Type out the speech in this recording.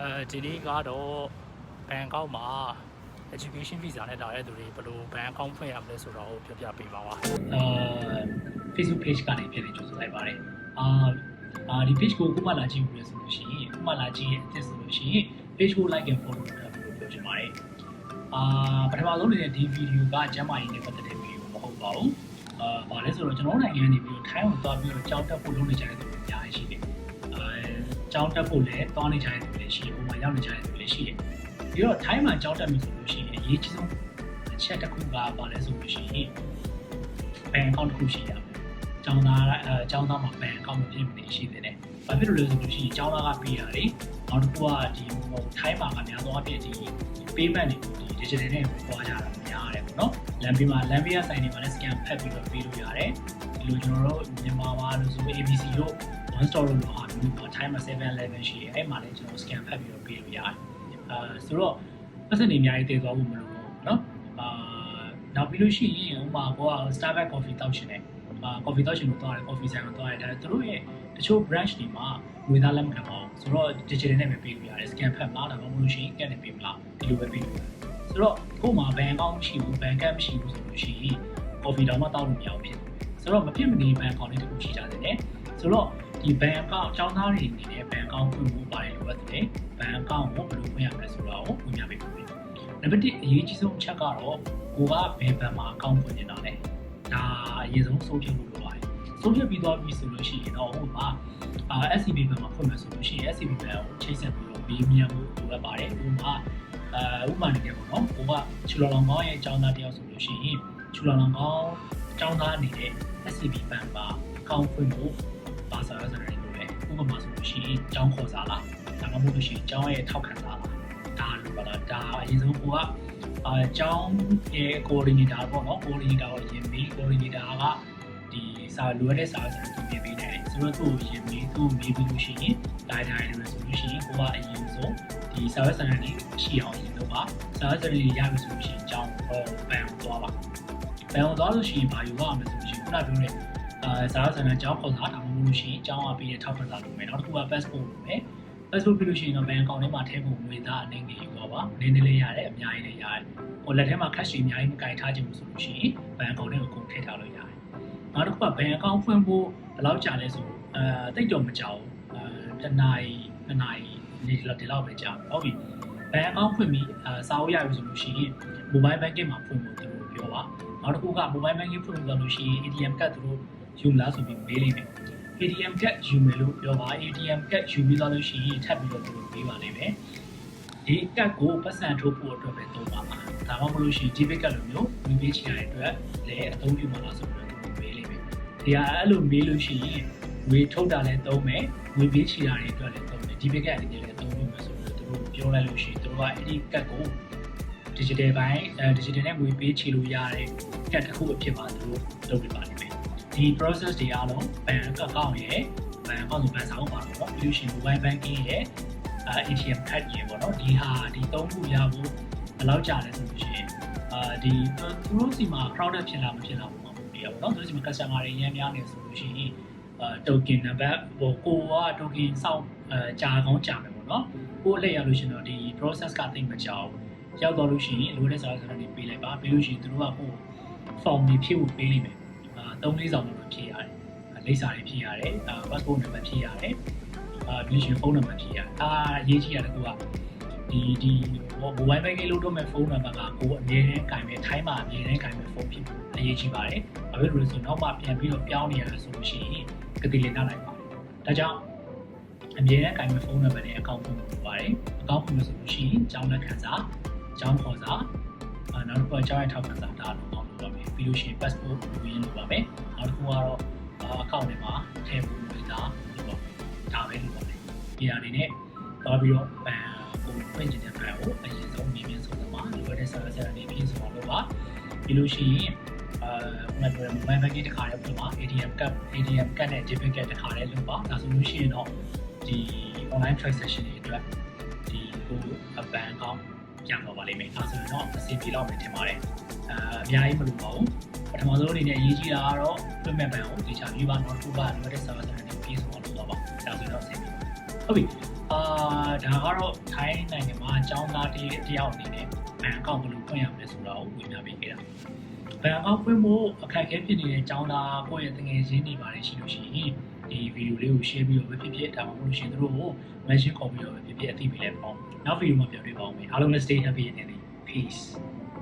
အဲဒီနေ့ကတော့ဘန်ကောက်မှာ education visa နဲ့လာတဲ့သူတွေဘယ်လိုဘန်အကောင့်ဖွင့်ရမလဲဆိုတော့ပြောပြပေးပါပါအာ Facebook page ကနေဖြစ်နေကြိုဆိုလိုက်ပါတယ်အာအာဒီ page ကိုခုမှလာကြည့်ဘူးလေဆိုလို့ရှိရင်ခုမှလာကြည့်ရဲ့အသက်ဆိုလို့ရှိရင် page ကို like and follow လုပ်ထားပြီးပြောချင်ပါတယ်အာပထမဆုံးနေတဲ့ဒီဗီဒီယိုကကျမ်းမာရေးနဲ့ပတ်သက်တဲ့ဗီဒီယိုမဟုတ်ပါဘူးအာဘာလဲဆိုတော့ကျွန်တော်တို့နိုင်ငံကနေပြီးတော့ထိုင်းကိုသွားပြီးတော့ကြောင်းတက်ဖို့လုပ်နေကြတဲ့ ကြောင်းတက်ဖို့လည်းသွားနေကြတဲ့သူတွေရှိတယ်ပုံမှန်ရောက်နေကြတဲ့သူတွေရှိတယ်ပြီးတော့ထိုင်းမှာကြောင်းတက်ပြီဆိုလို့ရှိရင်အရေးကြီးဆုံးအချက်တစ်ခုကဘာလဲဆိုလို့ရှိရင်ဘန်အကောင့်တစ်ခုရှိရမယ်ကျောင်းသားအဲကျောင်းသားမှာဘန်အကောင့်မဖြစ်မနေရှိသေးတယ်။ဘာဖြစ်လို့လဲဆိုလို့ရှိရင်ကျောင်းသားကပေးရတယ်။နောက်တစ်ခုကဒီဟိုထိုင်းမှာကများသောအားဖြင့်ဒီ payment တွေကိုဒီ digital နဲ့ပေါ်ကြတာများတယ်ပေါ့နော်။လမ်းဘေးမှာလမ်းဘေးကဆိုင်တွေမှာလည်း scan ဖတ်ပြီးတော့ပေးလို့ရတယ်။ဒီလိုကျွန်တော်တို့မြန်မာမှာလို့ဆို ABC တို့ one store တို့လိုဟာမျိုးပေါ့ time 711ရှိတယ်။အဲ့မှာလည်းကျွန်တော် scan ဖတ်ပြီးတော့ပေးလို့ရတယ်။အာဆိုတော့ပတ်စံနေအများကြီးတည်သွားဖို့မလိုဘူးเนาะအာနောက်ပြီးလို့ရှိရင်ဥပမာကိုက Starbucks coffee တောက်ရှင်တယ်အာ coffee တောက်ရှင်လို့သွားတယ် coffee ဆိုင်ကိုသွားတယ်ဒါသူတို့ရဲ့တချို့ branch တွေမှာငွေသားလက်မခံပါဘူးဆိုတော့ digital နဲ့ပဲပေးလို့ရတယ် scan ဖတ်မှာဒါမှမဟုတ်လို့ရှိရင် scan နဲ့ပေးမလားဒီလိုပဲပေးလို့ရတယ်ဆိုတော့ကို့မှာ bank account မရှိဘူး bank account မရှိဘူးဆိုလို့ရှိရင် coffee တောင်မှတောက်လို့မရဘူးဖြစ်ဆိုတော့မဖြစ်မနေ bank account လေးတစ်ခုရှိကြတယ်ဆိုတော့ ဒီ bank account အကြောင်းသားတွေအနေနဲ့ bank account ဖွင့်ဖို့ပါတယ်လို့ပြောတယ် bank account ကိုဘယ်လိုဖွင့်ရမလဲဆိုတော့ဝင်ပြပေးပါမယ်နံပါတ်1အရေးကြီးဆုံးအချက်ကတော့ကိုကဘယ်ဘဏ်မှာ account ဖွင့်နေတာလဲဒါအရေးဆုံးဆုံးဖြတ်လို့လိုပါတယ်ဆုံးဖြတ်ပြီးသွားပြီဆိုလို့ရှိရင်တော့ဟိုမှာအာ SCB ဘဏ်မှာဖွင့်မယ်ဆိုလို့ရှိရင် SCB ဘဏ်ကိုချိတ်ဆက်ပြီးတော့မေးမြန်းဖို့လိုအပ်ပါတယ်ဟိုမှာအဲဥပမာတကယ်ပေါ့နော်ကိုကချူလောင်လောင်ကောင်းရဲ့အကြောင်းသားတယောက်ဆိုလို့ရှိရင်ချူလောင်လောင်ကောင်းအကြောင်းသားအနေနဲ့ SCB ဘဏ်မှာ account ဖွင့်ဖို့ ပါစာရစတယ်လို့လေဥပမာဆိုလို့ရှိရင်အကြောင်းခေါ်စာလားဒါမှမဟုတ်လို့ရှိရင်အကြောင်းရဲ့ထောက်ခံစာလားဒါလိုပါလားဒါအရင်ဆုံးကိုကအာအကြောင်းရဲ့ coordinator ပေါ့နော် coordinator ကိုရင်ပြီး coordinator ကဒီစာလိုရတဲ့စာစတယ်ပြင်ပေးတယ်ဆိုတော့သူ့ကိုရင်ပြီးသူ့ကိုမေးပြီးလို့ရှိရင်ဒါတိုင်းလို့ဆိုလို့ရှိရင်ကိုကအရင်ဆုံးဒီစာရွက်စာတမ်းတွေရှိအောင်ရင်တော့ပါစာရွက်စာတမ်းတွေရပြီဆိုလို့ရှိရင်အကြောင်းဟောဘန်ကိုသွားပါဘန်ကိုသွားလို့ရှိရင်ဘာယူရအောင်လဲဆိုလို့ရှိရင်ခုနပြောတဲ့ အာဇာတ်ဆန်တဲ့အကြောင်းခေါ်စာဒါမှမဟုတ်လို့ရှိရင်အကြောင်းအပေးတဲ့ထောက်ခံစာလုပ်မယ်နောက်တစ်ခုက passport လုပ်မယ် passport ပြီးလို့ရှိရင်တော့ bank account ထဲမှာထည့်ဖို့ငွေသားအနေငယ်ယူတော့ပါနည်းနည်းလေးရတယ်အများကြီးလည်းရတယ်ဟိုလက်ထဲမှာ cash တွေအများကြီးမကင်ထားခြင်းလို့ဆိုလို့ရှိရင် bank account ထဲကိုကုန်ထည့်ထားလို့ရတယ်နောက်တစ်ခုက bank account ဖွင့်ဖို့ဘယ်လောက်ကြာလဲဆိုအဲတိတ်တော့မကြောက်ဘူးအဲတစ်နာရီနှစ်နာရီဒီလောက်ဒီလောက်ပဲကြာဟုတ်ပြီ bank account ဖွင့်ပြီးအဲစာအုပ်ရပြီဆိုလို့ရှိရင် mobile banking မှာဖွင့်ဖို့သူတို့ပြောပါနောက်တစ်ခုက mobile banking ဖွင့်လို့ဆိုလို့ရှိရင် ATM card သူတို့ ယူမလားဆိုပြီးမေးလိမ့်မယ် ATM card ယူမယ်လို့ပြောပါ ATM card ယူပြီးသွားလို့ရှိရင်ထပ်ပြီးတော့သူတို့ပေးပါလိမ့်မယ်ဒီ card ကိုပတ်စံထုတ်ဖို့အတွက်ပဲသုံးပါမှာဒါမှမဟုတ်လို့ရှိရင် debit card လိုမျိုးဝင်ပေးချင်တဲ့အတွက်လည်းအသုံးပြုမှာလားဆိုပြီးတော့သူတို့မေးလိမ့်မယ်ဒီဟာအဲ့လိုမေးလို့ရှိရင်ဝေထုတ်တာလည်းသုံးမယ်ဝင်ပေးချင်တာတွေအတွက်လည်းသုံးမယ် debit card အနေနဲ့လည်းသုံးလို့မယ်ဆိုတော့သူတို့ပြောလိုက်လို့ရှိရင်သူတို့ကအဲ့ဒီ card ကို digital ဘိုင်းအဲ digital နဲ့ငွေပေးချေလို့ရတဲ့ card တစ်ခုအဖြစ်ပါသူတို့လုပ်ပြပါလိမ့်မယ် ဒီ process တွေအားလုံး bank account ရဲ့ bank account ဆို bank စာအုပ်ပါတော့ပေါ့ပြီးလို့ရှိရင် mobile banking ရဲ့အဲ ATM card ရေပေါ့နော်ဒီဟာဒီသုံးခုရဖို့ဘယ်လောက်ကြာလဲဆိုလို့ရှိရင်အာဒီသူတို့စီမှာ crowded ဖြစ်လာမဖြစ်လာဘူးပေါ့ဒီပေါ့နော်သူတို့စီမှာ customer တွေရမ်းများနေဆိုလို့ရှိရင်အာ token number ဟိုကိုက token စောင့်အဲကြာကောင်းကြာမယ်ပေါ့နော်ကိုအလက်ရလို့ရှိရင်တော့ဒီ process ကတိတ်မကြောက်ရောက်တော့လို့ရှိရင်လိုတဲ့စာစကားတွေပေးလိုက်ပါပြီးလို့ရှိရင်သူတို့ကဟို form တွေဖြည့်ဖို့ပေးလိမ့်မယ် အာ၃လေးဆောင်လို့ဖြည့်ရတယ်လိပ်စာတွေဖြည့်ရတယ်အာ passport number ဖြည့်ရတယ်အာပြီးရှင်ဖုန်းနံပါတ်ဖြည့်ရတယ်အာရေးကြည့်ရတယ်ကိုကဒီဒီဟို mobile banking လို့တော့မဲ့ဖုန်းနံပါတ်ကကိုအမြဲတမ်းကင်မဲ့ထိုင်းမှာအမြဲတမ်းကင်မဲ့ဖုန်းဖြစ်ဖို့အရေးကြီးပါတယ်။ဘာဖြစ်လို့လဲဆိုတော့နောက်မှပြန်ပြီးတော့ပြောင်းနေရဆိုလို့ရှိရင်ကတိလင်နိုင်ပါတယ်။ဒါကြောင့်အမြဲတမ်းကင်မဲ့ဖုန်းနံပါတ်နဲ့အကောင့်ဖွင့်ဖို့ပါတယ်။အကောင့်ဖွင့်လို့ဆိုလို့ရှိရင်ကျောင်းလက်ခံစာကျောင်းခေါ်စာအာနောက်တစ်ခုကကျောင်းရဲ့ထောက်ခံစာဒါလိုအောင်လု ပ်ရမယ်။ပြီးလို့ရှိရင် passport လိုရင်းလုပ်ပါမယ်။နောက်တစ်ခုကတော့အကောင့်ထဲမှာထည့်ဖို့လုပ်တာလုပ်ပါမယ်။ဒါပဲလုပ်ပါမယ်။ဒီအနေနဲ့သွားပြီးတော့ပန်ကိုဖွင့်ချင်တဲ့ဘက်ကိုအရင်ဆုံးမြင်မြင်ဆုံးဆုံးမှာလိုရတဲ့စာစာတွေပြည့်စုံအောင်လုပ်ပါပြီးလို့ရှိရင်အာဟိုမှာ mobile banking တစ်ခါတည်းပြင်ပါ ATM card ATM card နဲ့ debit card တစ်ခါတည်းလုပ်ပါဒါဆိုလို့ရှိရင်တော့ဒီ online transaction တွေအတွက်ဒီကိုအပန်ကောင်းပြန်ပါပါလိမ့်မယ်အဲဆိုရင်တော့အဆင်ပြေတော့မယ်ထင်ပါတယ် အာအများကြီးမလိုပါဘူးပထမဆုံးအနေနဲ့အရေးကြီးတာကတော့ပြမဲ့ပန်ကိုဒီချာယူပါတော့ခုပါလိုတဲ့စာစာတွေပြည့်စုံအောင်လုပ်တော့ပါဒါဆိုရင်တော့အဆင်ပြေဟုတ်ပြီအာဒါကတော့ထိုင်းနိုင်ငံမှာအကြောင်းသားတယောက်အနေနဲ့ဘဏ်အကောင့်ဘယ်လိုဖွင့်ရမလဲဆိုတာကိုဝင်ပြပေးခဲ့တာဘဏ်အကောင့်ဖွင့်ဖို့အခက်အခဲဖြစ်နေတဲ့အကြောင်းသားကိုယ့်ရဲ့တငယ်ချင်းတွေပါတယ်ရှိလို့ရှိရင်ဒီဗီဒီယိုလေးကို share ပြီးတော့ပဲဖြစ်ဖြစ်ဒါမှမဟုတ်လို့ရှိရင်တို့ကို message ခေါ်ပြီးတော့ပဲဖြစ်ဖြစ်အသိပေးလိုက်ပါဦးနောက်ဗီဒီယိုမှာပြန်တွေ့ပါဦးမယ်အားလုံးလည်း stay happy and healthy peace